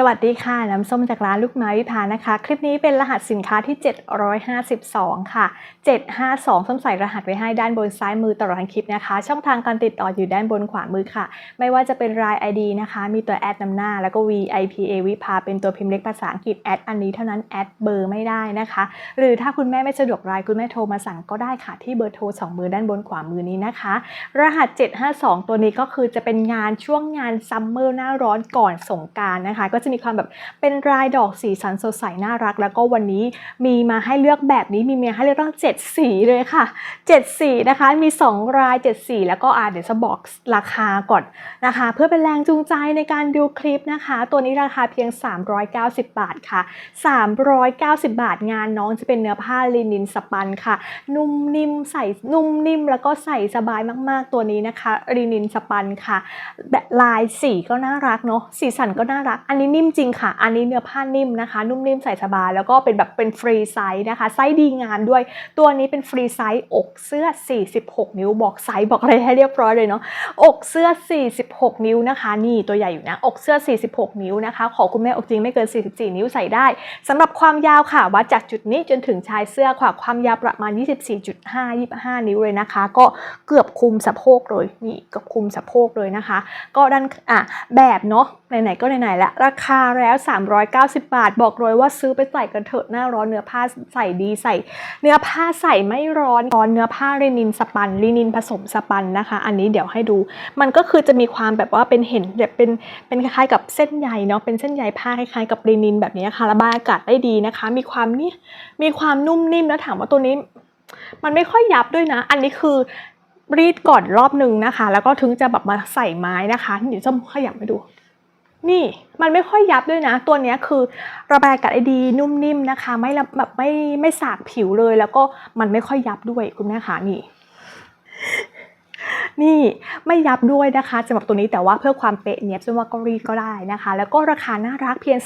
สวัสดีค่ะ น้ำส้มจากร้านลูกไม้วิพานะคะ คลิปนี้เป็นรหัสสินค้าที่ 752 ค่ะ 752ส้มใส่รหัสไว้ให้ด้านบนซ้ายมือตลอดทั้งคลิปนะคะ ช่องทางการติดต่ออยู่ด้านบนขวามือค่ะ ไม่ว่าจะเป็นราย ID นะคะ มีตัวแอดนำหน้า แล้วก็ VIPA วิภาเป็นตัวพิมพ์เล็กภาษาอังกฤษแอดอันนี้เท่านั้นแอดเบอร์ไม่ได้นะคะ หรือถ้าคุณแม่ไม่สะดวกรายคุณแม่โทรมาสั่งก็ได้ค่ะ ที่เบอร์โทรสองมือด้านบนขวามือนี้นะคะ รหัส 752 ตัวนี้ก็คือจะเป็นงานช่วงงานซัมเมอร์หน้าร้อนก่อนสงการนะคะก็จะมีความแบบเป็นรายดอกสีสันสดใสน่ารัก แล้วก็วันนี้มีมาให้เลือกแบบนี้มีมาให้เลือกตั้ง7สีเลยค่ะ 7 สีนะคะมี 2 ราย 7 สี แล้วก็อ่าเดี๋ยวจะบอกราคาก่อนนะคะ เพื่อเป็นแรงจูงใจในการดูคลิปนะคะ ตัวนี้ราคาเพียง 390 บาทค่ะ 390 บาทงานน้องจะเป็นเนื้อผ้าลินินสปันค่ะ นุ่มนิ่มใส่นุ่มนิ่มแล้วก็ใส่สบายมากๆตัวนี้นะคะลินินสปันค่ะแบบลายสีก็น่ารักเนาะสีสันก็น่ารักอันนี้นิ่มจริงค่ะ อันนี้เนื้อผ้านิ่มนะคะ นุ่มนิ่มใส่สบายแล้วก็เป็นแบบเป็นฟรีไซส์นะคะ ไซส์ดีงามด้วย ตัวนี้เป็นฟรีไซส์อกเสื้อ 46 นิ้ว บอกไซส์บอกอะไรให้เรียบร้อยเลยเนาะ อกเสื้อ 46 นิ้วนะคะ นี่ตัวใหญ่อยู่นะ อกเสื้อ 46 นิ้วนะคะ ขอคุณแม่อกจริงไม่เกิน 44 นิ้วใส่ได้สำหรับความยาวค่ะ วัดจากจุดนี้จนถึงชายเสื้อค่ะ ความยาวประมาณ 24.5 25 นิ้วเลยนะคะ ก็เกือบคุมสะโพกเลย นี่เกือบคุมสะโพกเลยนะคะ ก็ด้านอะแบบเนาะไหนๆก็ไหนๆล้วราคาแล้ว 390 บาท บอกเลยว่าซื้อไปใส่กันเถอะหน้าร้อนเนื้อผ้าใส่ดีใส่ เนื้อผ้าใส่ไม่ร้อนร้อนเนื้อผ้าลินินสปันลินินผสมสปันนะคะ อันนี้เดี๋ยวให้ดู มันก็คือจะมีความแบบว่าเป็นเห็นแบบเป็นเป็นคล้ายๆกับเส้นใยเนาะเป็นเส้นใยผ้าคล้ายๆกับลินินแบบนี้ค่ะระบายอากาศได้ดีนะคะ มีความนี่มีความนุ่มนิ่มแล้วถามว่าตัวนี้ มันไม่ค่อยยับด้วยนะ อันนี้คือรีดก่อนรอบหนึ่งนะคะ แล้วก็ถึงจะแบบมาใส่ไม้นะคะเดี๋ยวจะขยับไปดู นี่มันไม่ค่อยยับด้วยนะ ตัวนี้คือระบายอากาศได้ดีนุ่มนิ่มนะคะ ไม่แบบไม่ไม่สากผิวเลย แล้วก็มันไม่ค่อยยับด้วยคุณแม่คะนี่ นี่ไม่ยับด้วยนะคะสำหรับตัวนี้แต่ว่าเพื่อความเป๊ะเนียบซึ่งว่าก็รีดก็ได้นะคะ แล้วก็ราคาน่ารักเพียง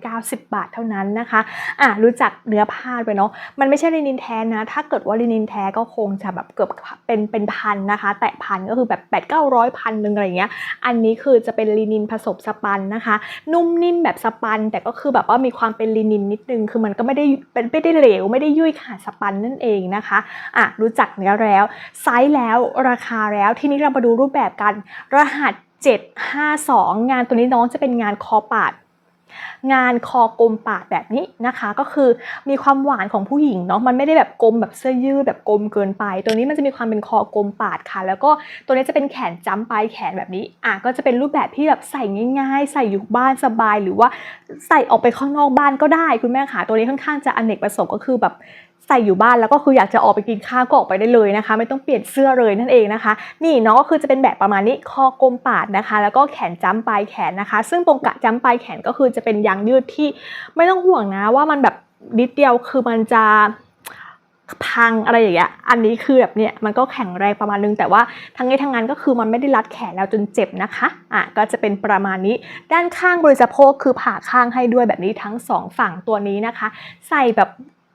390 บาทเท่านั้นนะคะอะรู้จักเนื้อผ้าไปเนาะมันไม่ใช่ลินินแท้นะ ถ้าเกิดว่าลินินแท้ก็คงจะแบบเกือบเป็นเป็นพันนะคะ แตะพันก็คือแบบ8 9 0 0พันหนึ่งอะไรเงี้ยอันนี้คือจะเป็นลินินผสมสปันนะคะ นุ่มนิ่มแบบสปัน แต่ก็คือแบบว่ามีความเป็นลินินนิดนึงคือมันก็ไม่ได้เป็นไม่ได้เหลวไม่ได้ยุ่ยขาดสปันนั่นเองนะคะอะรู้จักเนื้อแล้วไซส์แล้วราคาแล้วทีนี้เรามาดูรูปแบบกัน รหัส 752 งานตัวนี้น้องจะเป็นงานคอปาด งานคอกลมปาดแบบนี้นะคะ ก็คือมีความหวานของผู้หญิงเนาะมันไม่ได้แบบกลมแบบเสื้อยืดแบบกลมเกินไป ตัวนี้มันจะมีความเป็นคอกลมปาดค่ะ แล้วก็ตัวนี้จะเป็นแขนจ้ำปลายแขนแบบนี้อะก็จะเป็นรูปแบบที่แบบใส่ง่าย ๆ ใส่อยู่บ้านสบาย หรือว่าใส่ออกไปข้างนอกบ้านก็ได้คุณแม่ค่ะตัวนี้ค่อนข้างจะอเนกประสงค์ก็คือแบบใส่อยู่บ้านแล้วก็คืออยากจะออกไปกินข้าวก็ออกไปได้เลยนะคะ ไม่ต้องเปลี่ยนเสื้อเลยนั่นเองนะคะ นี่เนาะก็คือจะเป็นแบบประมาณนี้คอกลมปาดนะคะ แล้วก็แขนจ้ำปลายแขนนะคะ ซึ่งตรงกะจ้ำปลายแขนก็คือจะเป็นยางยืดที่ไม่ต้องห่วงนะว่ามันแบบนิดเดียวคือมันจะพังอะไรอย่างเงี้ย อันนี้คือแบบเนี้ยมันก็แข็งแรงประมาณนึง แต่ว่าทั้งนี้ทั้งนั้นก็คือมันไม่ได้รัดแขนแล้วจนเจ็บนะคะ อะก็จะเป็นประมาณนี้ ด้านข้างบริสะโพกคือผ่าข้างให้ด้วยแบบนี้ทั้งสองฝั่งตัวนี้นะคะ ใส่แบบ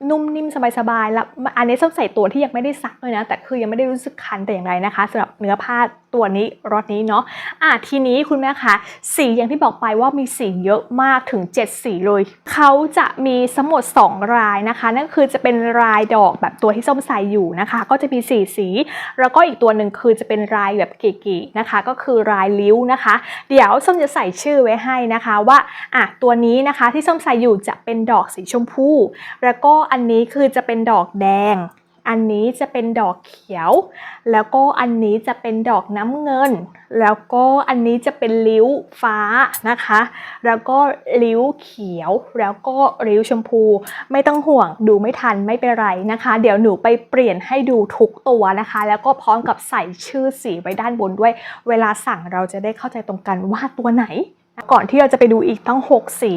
นุ่มนิ่มสบายๆแล้วอันนี้ต้องใส่ตัวที่ยังไม่ได้ซักเลยนะ แต่คือยังไม่ได้รู้สึกคันแต่อย่างไรนะคะสำหรับเนื้อผ้าตัวนี้รถนี้เนาะอะทีนี้คุณแม่คะสีอย่างที่บอกไปว่ามีสีเยอะมากถึง 7 สีเลย เขาจะมีสมด 2 รายนะคะ นั่นคือจะเป็นรายดอกแบบตัวที่ส้มใส่อยู่นะคะ ก็จะมี 4 สี แล้วก็อีกตัวหนึ่งคือจะเป็นรายแบบเก๋ๆนะคะ ก็คือรายลิ้วนะคะ เดี๋ยวส้มจะใส่ชื่อไว้ให้นะคะว่าอะตัวนี้นะคะที่ส้มใส่อยู่จะเป็นดอกสีชมพู แล้วก็อันนี้คือจะเป็นดอกแดง อันนี้จะเป็นดอกเขียว แล้วก็อันนี้จะเป็นดอกน้ำเงิน แล้วก็อันนี้จะเป็นลิ้วฟ้านะคะ แล้วก็ลิ้วเขียว แล้วก็ลิ้วชมพู ไม่ต้องห่วงดูไม่ทันไม่เป็นไรนะคะ เดี๋ยวหนูไปเปลี่ยนให้ดูทุกตัวนะคะ แล้วก็พร้อมกับใส่ชื่อสีไว้ด้านบนด้วย เวลาสั่งเราจะได้เข้าใจตรงกันว่าตัวไหน ก่อนที่เราจะไปดูอีกทั้ง 6 สี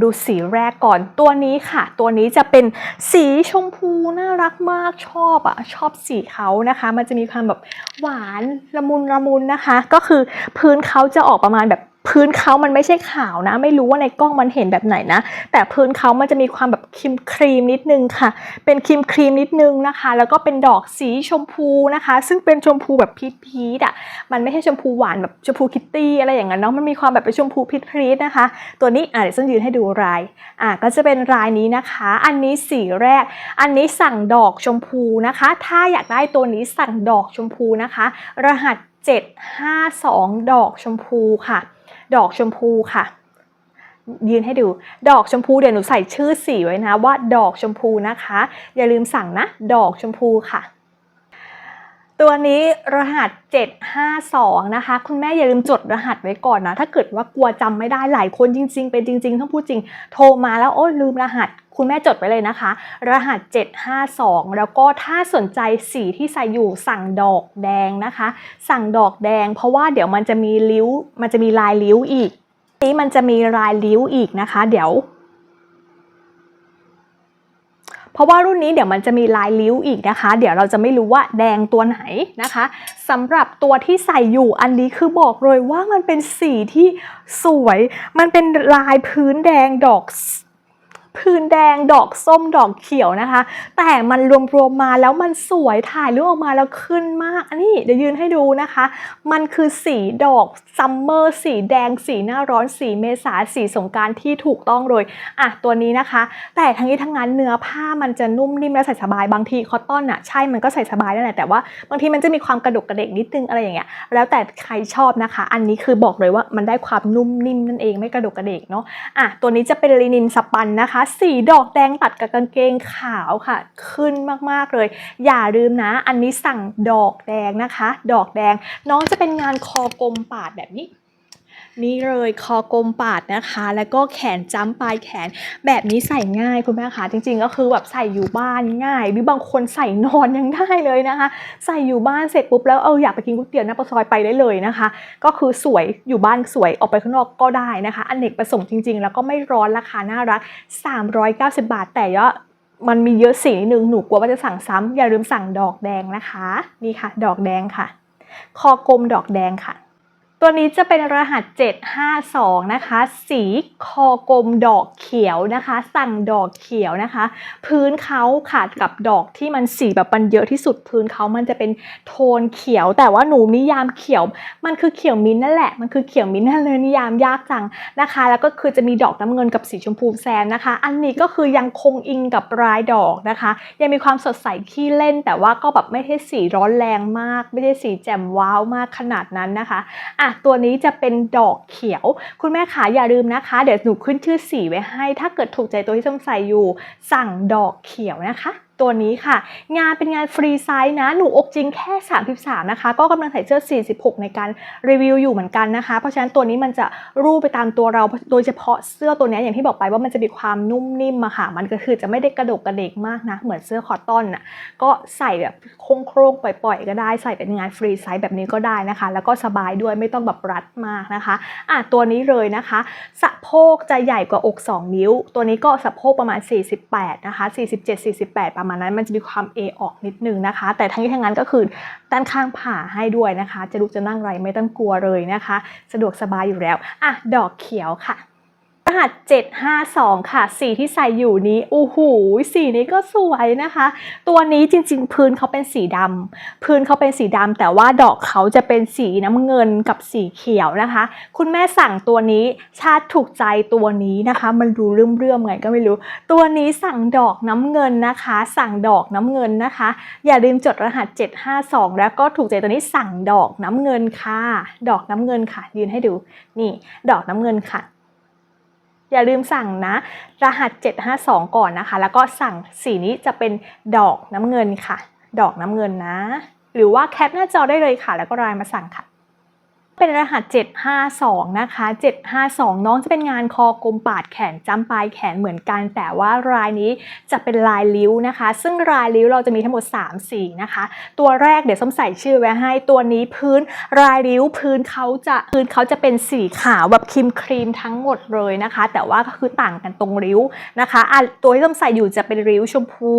ดูสีแรกก่อนตัวนี้ค่ะ ตัวนี้จะเป็นสีชมพูน่ารักมากชอบอะชอบสีเขานะคะ มันจะมีความแบบหวานละมุนละมุนนะคะ ก็คือพื้นเขาจะออกประมาณแบบ พื้นเขามันไม่ใช่ขาวนะ ไม่รู้ว่าในกล้องมันเห็นแบบไหนนะ แต่พื้นเขามันจะมีความแบบครีมครีมนิดนึงค่ะ เป็นครีมครีมนิดนึงนะคะ แล้วก็เป็นดอกสีชมพูนะคะ ซึ่งเป็นชมพูแบบพีชพีชอะมันไม่ใช่ชมพูหวานแบบชมพูคิตตี้อะไรอย่างนั้นเนาะมันมีความแบบเป็นชมพูพีชพีชนะคะ ตัวนี้อะเดี๋ยวฉันยืนให้ดูลายอะก็จะเป็นลายนี้นะคะ อันนี้สีแรก อันนี้สั่งดอกชมพูนะคะ ถ้าอยากได้ตัวนี้สั่งดอกชมพูนะคะ รหัส752 ดอกชมพูค่ะ ดอกชมพูค่ะ ยืนให้ดู ดอกชมพูเดี๋ยวหนูใส่ชื่อสีไว้นะว่าดอกชมพูนะคะ อย่าลืมสั่งนะ ดอกชมพูค่ะ ตัวนี้รหัส 752 นะคะ คุณแม่อย่าลืมจดรหัสไว้ก่อนนะ ถ้าเกิดว่ากลัวจำไม่ได้หลายคนจริง ๆ เป็นจริงๆต้องพูดจริง โทรมาแล้วโอ้ลืมรหัส คุณแม่จดไว้เลยนะคะ รหัส 752 แล้วก็ถ้าสนใจสีที่ใส่อยู่สั่งดอกแดงนะคะ สั่งดอกแดง เพราะว่าเดี๋ยวมันจะมีริ้ว มันจะมีลายริ้วอีกนี้มันจะมีลายริ้วอีกนะคะ เดี๋ยว เพราะว่ารุ่นนี้เดี๋ยวมันจะมีลายลิ้วอีกนะคะ เดี๋ยวเราจะไม่รู้ว่าแดงตัวไหนนะคะสำหรับตัวที่ใส่อยู่อันนี้คือบอกเลยว่ามันเป็นสีที่สวย มันเป็นลายพื้นแดงดอก พื้นแดงดอกส้มดอกเขียวนะคะ แต่มันรวมๆมาแล้วมันสวยถ่ายรูปออกมาแล้วขึ้นมาก อันนี้เดี๋ยวยืนให้ดูนะคะ มันคือสีดอกซัมเมอร์สีแดง สีหน้าร้อน สีเมษาสีสงการที่ถูกต้องเลยอะตัวนี้นะคะ แต่ทั้งนี้ทั้งนั้นเนื้อผ้ามันจะนุ่มนิ่มและใส่สบายบางทีคอตตอนอะใช่มันก็ใส่สบายนั่นแหละแต่ว่าบางทีมันจะมีความกระดกกระเดกนิดนึงอะไรอย่างเงี้ยแล้วแต่ใครชอบนะคะ อันนี้คือบอกเลยว่ามันได้ความนุ่มนิ่มนั่นเองไม่กระดกกระเดกเนาะอะตัวนี้จะเป็นลินินสปันนะคะสีดอกแดงตัดกับกางเกงขาวค่ะ ขึ้นมากๆเลย อย่าลืมนะ อันนี้สั่งดอกแดงนะคะ ดอกแดงน้องจะเป็นงานคอกลมปาดแบบนี้ นี่เลยคอกลมปาดนะคะ แล้วก็แขนจ้ำปลายแขนแบบนี้ใส่ง่ายคุณแม่คะจริง ๆ ก็คือแบบใส่อยู่บ้านง่าย หรือบางคนใส่นอนยังได้เลยนะคะ ใส่อยู่บ้านเสร็จปุ๊บแล้วเอออยากไปกินก๋วยเตี๋ยวหน้าปากซอยไปได้เลยนะคะ ก็คือสวยอยู่บ้านสวยออกไปข้างนอกก็ได้นะคะอนเนกประสงค์จริง ๆ แล้วก็ไม่ร้อนราคาน่ารัก 390 บาท แต่ว่ามันมีเยอะสีนิดนึงหนูกลัวว่าจะสั่งซ้ำอย่าลืมสั่งดอกแดงนะคะ นี่ค่ะ ดอกแดงค่ะ คอกลมดอกแดงค่ะ ตัวนี้จะเป็นรหัส 752 นะคะ สีคอกลมดอกเขียวนะคะ สั่งดอกเขียวนะคะ พื้นเขาขาดกับดอกที่มันสีแบบมันเยอะที่สุดพื้นเขามันจะเป็นโทนเขียว แต่ว่าหนูนิยามเขียว มันคือเขียวมิ้นนั่นแหละ มันคือเขียวมิ้นนั่นเลยนิยามยากจังนะคะ แล้วก็คือจะมีดอกน้ำเงินกับสีชมพูแซมนะคะ อันนี้ก็คือยังคงอิงกับรายดอกนะคะ ยังมีความสดใสขี้เล่น แต่ว่าก็แบบไม่ใช่สีร้อนแรงมาก ไม่ใช่สีแจ่มว้าวมากขนาดนั้นนะคะอะตัวนี้จะเป็นดอกเขียว คุณแม่ขาอย่าลืมนะคะ เดี๋ยวหนูขึ้นชื่อสีไว้ให้ ถ้าเกิดถูกใจตัวที่ส้มใส่อยู่ สั่งดอกเขียวนะคะ ตัวนี้ค่ะ งานเป็นงานฟรีไซส์นะ หนูอกจริงแค่ 33 นะคะ ก็กำลังใส่เสื้อ 46 ในการรีวิวอยู่เหมือนกันนะคะ เพราะฉะนั้นตัวนี้มันจะรูปไปตามตัวเรา โดยเฉพาะเสื้อตัวนี้อย่างที่บอกไปว่ามันจะมีความนุ่มนิ่มอะค่ะ มันก็คือจะไม่ได้กระดกกระเดกมากนะ เหมือนเสื้อคอตตอนน่ะ ก็ใส่แบบโครงๆปล่อยๆ ก็ได้ ใส่เป็นงานฟรีไซส์แบบนี้ก็ได้นะคะ แล้วก็สบายด้วยไม่ต้องแบบรัดมากนะคะ อะตัวนี้เลยนะคะ สะโพกจะใหญ่กว่าอก 2 นิ้ว ตัวนี้ก็สะโพกประมาณ 48 นะคะ 47 48 ประมาณนั้นมันจะมีความ A ออกนิดนึงนะคะ แต่ทั้งนี้ทั้งนั้นก็คือด้านข้างผ่าให้ด้วยนะคะ จะลุกจะนั่งไรไม่ต้องกลัวเลยนะคะ สะดวกสบายอยู่แล้วอะดอกเขียวค่ะ รหัส 752 ค่ะ สีที่ใส่อยู่นี้โอ้โหสีนี้ก็สวยนะคะ ตัวนี้จริงๆ พื้นเขาเป็นสีดำพื้นเขาเป็นสีดำแต่ว่าดอกเขาจะเป็นสีน้ำเงินกับสีเขียวนะคะ คุณแม่สั่งตัวนี้ชาติถูกใจตัวนี้นะคะ มันดูเรื่อมๆไงก็ไม่รู้ ตัวนี้สั่งดอกน้ำเงินนะคะ สั่งดอกน้ำเงินนะคะ อย่าลืมจดรหัส 752 แล้วก็ถูกใจตัวนี้สั่งดอกน้ำเงินค่ะ ดอกน้ำเงินค่ะ ยืนให้ดูนี่ ดอกน้ำเงินค่ะ อย่าลืมสั่งนะ รหัส 752 ก่อนนะคะ แล้วก็สั่งสีนี้จะเป็นดอกน้ำเงินค่ะ ดอกน้ำเงินนะ หรือว่าแคปหน้าจอได้เลยค่ะ แล้วก็ไลน์มาสั่งค่ะ เป็นรหัส 752 นะคะ 752 น้องจะเป็นงานคอกลมปาดแขนจำปลายแขนเหมือนกัน แต่ว่ารายนี้จะเป็นลายลิ้วนะคะ ซึ่งลายลิ้วเราจะมีทั้งหมด 3 สีนะคะ ตัวแรกเดี๋ยวส้มใส่ชื่อไว้ให้ ตัวนี้พื้นรายริ้วพื้นเขาจะพื้นเขาจะเป็นสีขาวแบบครีมครีมทั้งหมดเลยนะคะ แต่ว่าก็คือต่างกันตรงริ้วนะคะะตัวที่ส้มใส่อยู่จะเป็นริ้วชมพู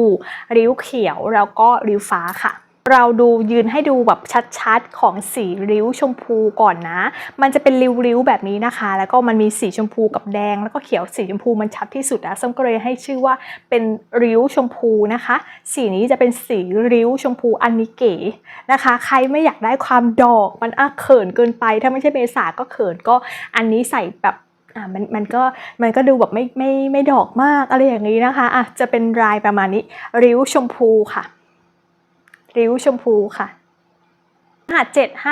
ริ้วเขียวแล้วก็ริ้วฟ้าค่ะ เราดูยืนให้ดูแบบชัดๆของสีริ้วชมพูก่อนนะ มันจะเป็นริ้วๆแบบนี้นะคะ แล้วก็มันมีสีชมพูกับแดง แล้วก็เขียวสีชมพูมันชัดที่สุดอะส้มก็เลยให้ชื่อว่าเป็นริ้วชมพูนะคะ สีนี้จะเป็นสีริ้วชมพูอันนี้เก๋นะคะ ใครไม่อยากได้ความดอกมันอะเขินเกินไป ถ้าไม่ใช่เมษาก็เขินก็อันนี้ใส่แบบอะมันมันก็มันก็ดูแบบไม่ไม่ไม่ดอกมากอะไรอย่างนี้นะคะอะจะเป็นลายประมาณนี้ริ้วชมพูค่ะ ริ้วชมพูค่ะรหัส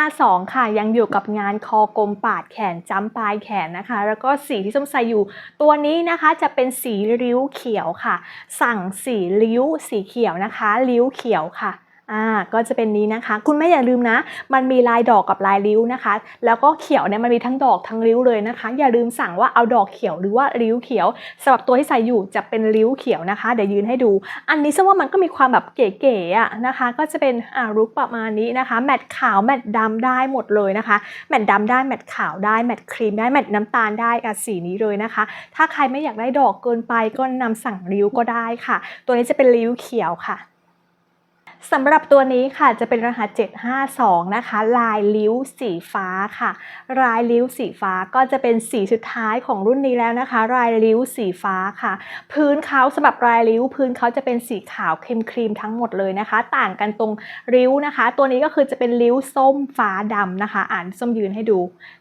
752 ค่ะ ยังอยู่กับงานคอกลมปาดแขนจ้ำปลายแขนนะคะ แล้วก็สีที่ส้มใส่อยู่ ตัวนี้นะคะจะเป็นสีริ้วเขียวค่ะ สั่งสีริ้วสีเขียวนะคะ ริ้วเขียวค่ะ อ่าก็จะเป็นนี้นะคะ คุณแม่อย่าลืมนะ มันมีลายดอกกับลายริ้วนะคะ แล้วก็เขียวเนี่ยมันมีทั้งดอกทั้งริ้วเลยนะคะ อย่าลืมสั่งว่าเอาดอกเขียวหรือว่าริ้วเขียวสำหรับตัวที่ใส่อยู่จะเป็นริ้วเขียวนะคะเดี๋ยวยืนให้ดู อันนี้ซึ่งว่ามันก็มีความแบบเก๋ๆอะนะคะ ก็จะเป็นอ่าลุคประมาณนี้นะคะ แมตต์ขาวแมตต์ดำได้หมดเลยนะคะ แมตต์ดำได้แมตต์ขาวได้แมตต์ครีมได้แมตต์น้ำตาลได้อะสีนี้เลยนะคะ ถ้าใครไม่อยากได้ดอกเกินไปก็นำสั่งริ้วก็ได้ค่ะ ตัวนี้จะเป็นริ้วเขียวค่ะ สำหรับตัวนี้ค่ะจะเป็นรหัส 752 นะคะ ลายลิ้วสีฟ้าค่ะ ลายลิ้วสีฟ้าก็จะเป็นสีสุดท้ายของรุ่นนี้แล้วนะคะ ลายลิ้วสีฟ้าค่ะ พื้นเขาสำหรับลายลิ้ว พื้นเขาจะเป็นสีขาวครีมครีมๆทั้งหมดเลยนะคะ ต่างกันตรงริ้วนะคะ ตัวนี้ก็คือจะเป็นริ้วส้มฟ้าดำนะคะ อ่านส้มยืนให้ดู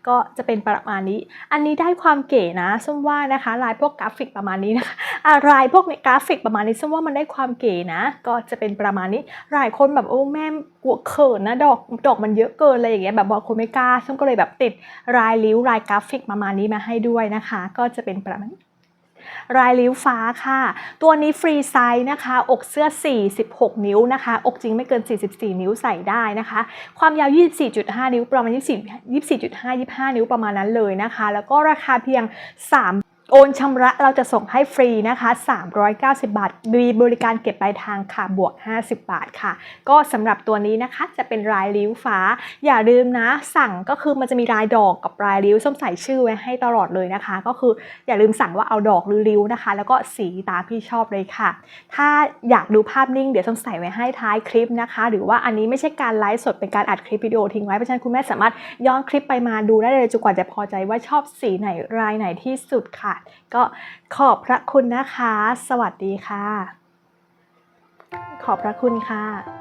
ก็จะเป็นประมาณนี้ อันนี้ได้ความเก๋นะส้มว่านะคะ ลายพวกกราฟิกประมาณนี้นะคะอะลายพวกในกราฟิกประมาณนี้ส้มว่ามันได้ความเก๋นะ ก็จะเป็นประมาณนี้หลายคนแบบโอ้แม่กลัวเขินนะดอกดอกมันเยอะเกินอะไรอย่างเงี้ยแบบบางคนไม่กล้าส้มก็เลยแบบติดลายริ้วลายกราฟิกประมาณนี้มาให้ด้วยนะคะ ก็จะเป็นประมาณนี้ลายริ้วฟ้าค่ะ ตัวนี้ฟรีไซส์นะคะ อกเสื้อ 46 นิ้วนะคะ อกจริงไม่เกิน 44 นิ้วใส่ได้นะคะ ความยาว 24.5 นิ้วประมาณ 24 24.5 25 นิ้วประมาณนั้นเลยนะคะ แล้วก็ราคาเพียง 3 โอนชำระเราจะส่งให้ฟรีนะคะ 390 บาท มีบริการเก็บปลายทางค่ะ บวก 50 บาทค่ะ ก็สำหรับตัวนี้นะคะ จะเป็นลายริ้วฟ้า อย่าลืมนะ สั่งก็คือมันจะมีลายดอกกับลายริ้ว ส้มใส่ชื่อไว้ให้ตลอดเลยนะคะ ก็คืออย่าลืมสั่งว่าเอาดอกหรือริ้วนะคะ แล้วก็สีตามที่ชอบเลยค่ะ ถ้าอยากดูภาพนิ่งเดี๋ยวส้มใส่ไว้ให้ท้ายคลิปนะคะ หรือว่าอันนี้ไม่ใช่การไลฟ์สด เป็นการอัดคลิปวิดีโอทิ้งไว้ เพราะฉะนั้นคุณแม่สามารถย้อนคลิปไปมาดูได้เลยจนกว่าจะพอใจว่าชอบสีไหนลายไหนที่สุดค่ะก็ขอบพระคุณนะคะ สวัสดีค่ะ ขอบพระคุณค่ะ